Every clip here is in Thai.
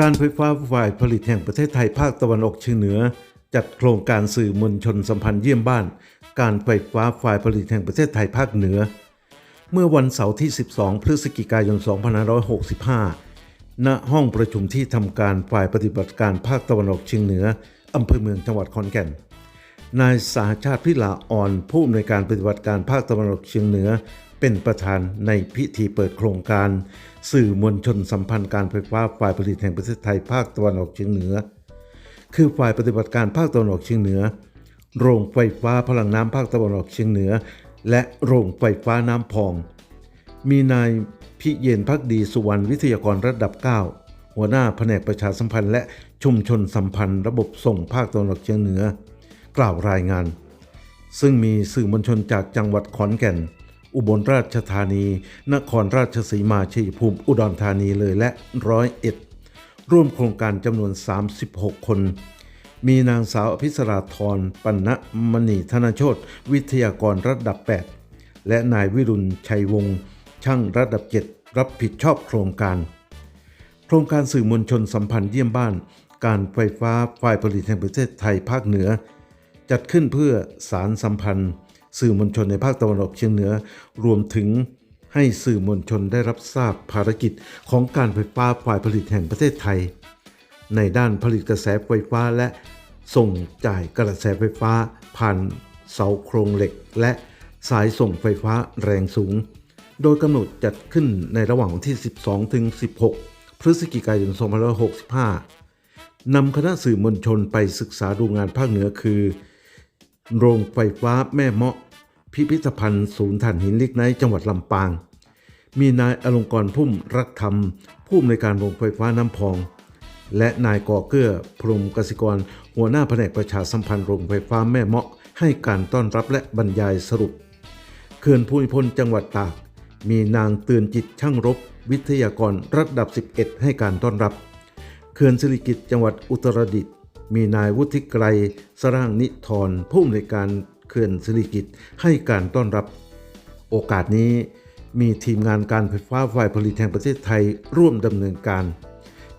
การไฟฟ้าฝ่ายผลิตแห่งประเทศไทยภาคตะวันออกเฉียงเหนือ จัดโครงการสื่อมวลชนสัมพันธ์เยี่ยมบ้าน การไฟฟ้าฝ่ายผลิตแห่งประเทศไทยภาคเหนือ เมื่อวันเสาร์ที่ 12 พฤศจิกายน 2565 ณ ห้องประชุมที่ทำการฝ่ายปฏิบัติการภาคตะวันออกเฉียงเหนืออำเภอเมืองจังหวัดขอนแก่น นายสาชาติพิลาอ่อนผู้อำนวยการปฏิบัติการภาคตะวันออกเฉียงเหนือ เป็นประธานในพิธีเปิดโครงการ สื่อมวลชนสัมพันธ์การไฟฟ้าฝ่ายผลิตแห่งประเทศไทยภาคตะวันออกเฉียงเหนือ คือฝ่ายปฏิบัติการภาคตะวันออกเฉียงเหนือ โรงไฟฟ้าพลังน้ำภาคตะวันออกเฉียงเหนือ และโรงไฟฟ้าน้ำพอง มีนายพิเยนพักดีสุวรรณวิทยากรระดับ 9 หัวหน้าแผนกประชาสัมพันธ์ และชุมชนสัมพันธ์ระบบส่งภาคตะวันออกเฉียงเหนือ กล่าวรายงาน ซึ่งมีสื่อมวลชนจากจังหวัดขอนแก่น อุบลราชธานี นครราชสีมาชัยภูมิ อุดรธานีเลยและร้อยเอ็ดร่วมโครงการจำนวน 36 คน มีนางสาวอภิสราธรปัณณมณีธนโชตวิทยากรระดับ 8 และนายวิรุณชัยวงศ์ช่างระดับ 7 รับผิดชอบโครงการ โครงการสื่อมวลชนสัมพันธ์เยี่ยมบ้าน การไฟฟ้าฝ่ายผลิตแห่งประเทศไทยภาคเหนือ จัดขึ้นเพื่อสารสัมพันธ์ สื่อมวลชนในภาคตะวันออกเฉียงเหนือ รวมถึงให้สื่อมวลชนได้รับทราบภารกิจของการไฟฟ้าฝ่ายผลิตแห่งประเทศไทย ในด้านผลิตกระแสไฟฟ้าและส่งจ่ายกระแสไฟฟ้าผ่านเสาโครงเหล็ก และสายส่งไฟฟ้าแรงสูง โดยกำหนดจัดขึ้นในระหว่างวันที่ 12 ถึง 16 พฤศจิกายน 2565 นำคณะสื่อมวลชนไปศึกษาดูงานภาคเหนือคือ โรงไฟฟ้าแม่เมาะ พิพิธภัณฑ์ศูนย์ถ่านหินลิกไนจังหวัดลำปาง มีนายอลงกรพุ่มรักธรรม ผู้อำนวยการโรงไฟฟ้าน้ำพอง และนายก่อเกื้อพรมกสิกร หัวหน้าแผนกประชาสัมพันธ์โรงไฟฟ้าแม่เมาะให้การต้อนรับและบรรยายสรุปเขื่อนภูมิพลจังหวัดตาก มีนางเตือนจิตช่างรบ วิทยากรระดับ 11 ให้การต้อนรับเขื่อนสิริกิตจังหวัดอุตรดิตถ์มีนายวุฒิไกรสร่างนิทรผู้อำนวยการ เขื่อนสิริกิตให้การต้อนรับ โอกาสนี้มีทีมงานการไฟฟ้าฝ่ายผลิตแห่งประเทศไทยร่วมดำเนินการ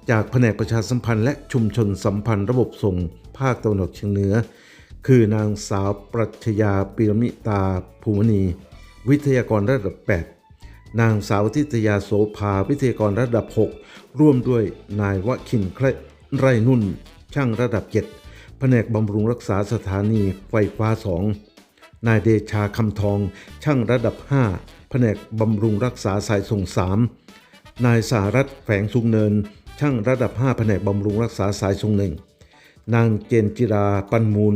จากแผนกประชาสัมพันธ์และชุมชนสัมพันธ์ระบบส่งภาคตะวันออกเฉียงเหนือ คือนางสาวปรัชญาปิรมิตาภูมณี วิทยากรระดับ 8นางสาวทิตยาโสภาวิทยากรระดับ 6 ร่วมด้วยนายวคินไครไรนุ่น ช่างระดับ 7 แผนกบำรุงรักษาสถานีไฟฟ้า2นายเดชาคำทอง ช่างระดับ 5 แผนกบำรุงรักษาสายส่ง 3 นายสารัตแฝงสุงเนิน ช่างระดับ 5 แผนกบำรุงรักษาสายส่งหนึ่งนางเจนจิราปันมูล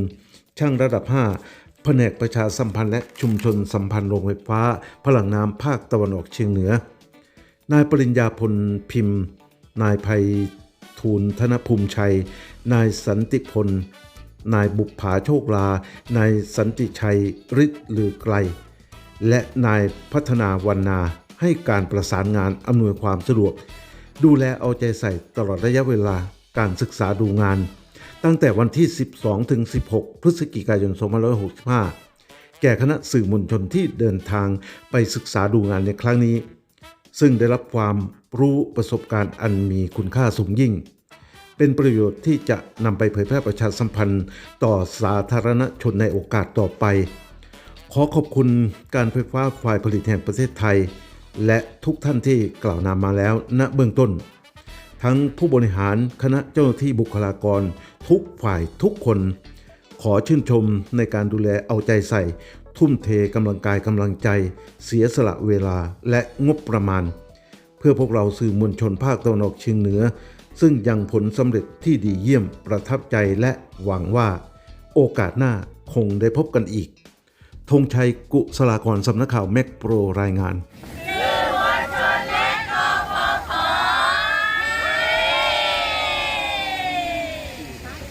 ช่างระดับ 5 แผนกประชาสัมพันธ์และชุมชนสัมพันธ์โรงไฟฟ้า พลังน้ำภาคตะวันออกเฉียงเหนือ นายปริญญาพลพิมพ์ นายภัย ทูลธนภูมิชัย นายสันติพล นายบุปผาโชคลา นายสันติชัยฤทธิ์ลือไกล และนายพัฒนาวันนาให้การประสานงานอำนวยความสะดวก ดูแลเอาใจใส่ตลอดระยะเวลาการศึกษาดูงาน ตั้งแต่วันที่ 12 ถึง 16 พฤศจิกายน 2565 แก่คณะสื่อมวลชนที่เดินทางไปศึกษาดูงานในครั้งนี้ ซึ่งได้รับความรู้ประสบการณ์อันมีคุณค่าสูงยิ่ง เป็นประโยชน์ที่จะนำไปเผยแพร่ประชาสัมพันธ์ต่อสาธารณชนในโอกาสต่อไป ขอขอบคุณการไฟฟ้าฝ่ายผลิตแห่งประเทศไทย และทุกท่านที่กล่าวนามมาแล้วณเบื้องต้น ทั้งผู้บริหารคณะเจ้าหน้าที่บุคลากร ทุกฝ่ายทุกคน ขอชื่นชมในการดูแลเอาใจใส่ ทุ่มเทกำลังกายกำลังใจ เสียสละเวลาและงบประมาณ เพื่อพวกเราสื่อมวลชนภาคตะวันออกเฉียงเหนือ ซึ่งยังผลสำเร็จที่ดีเยี่ยมประทับใจและหวังว่า โอกาสหน้าคงได้พบกันอีกธงชัยกุศลากรสำนักข่าวแม็กโปรรายงาน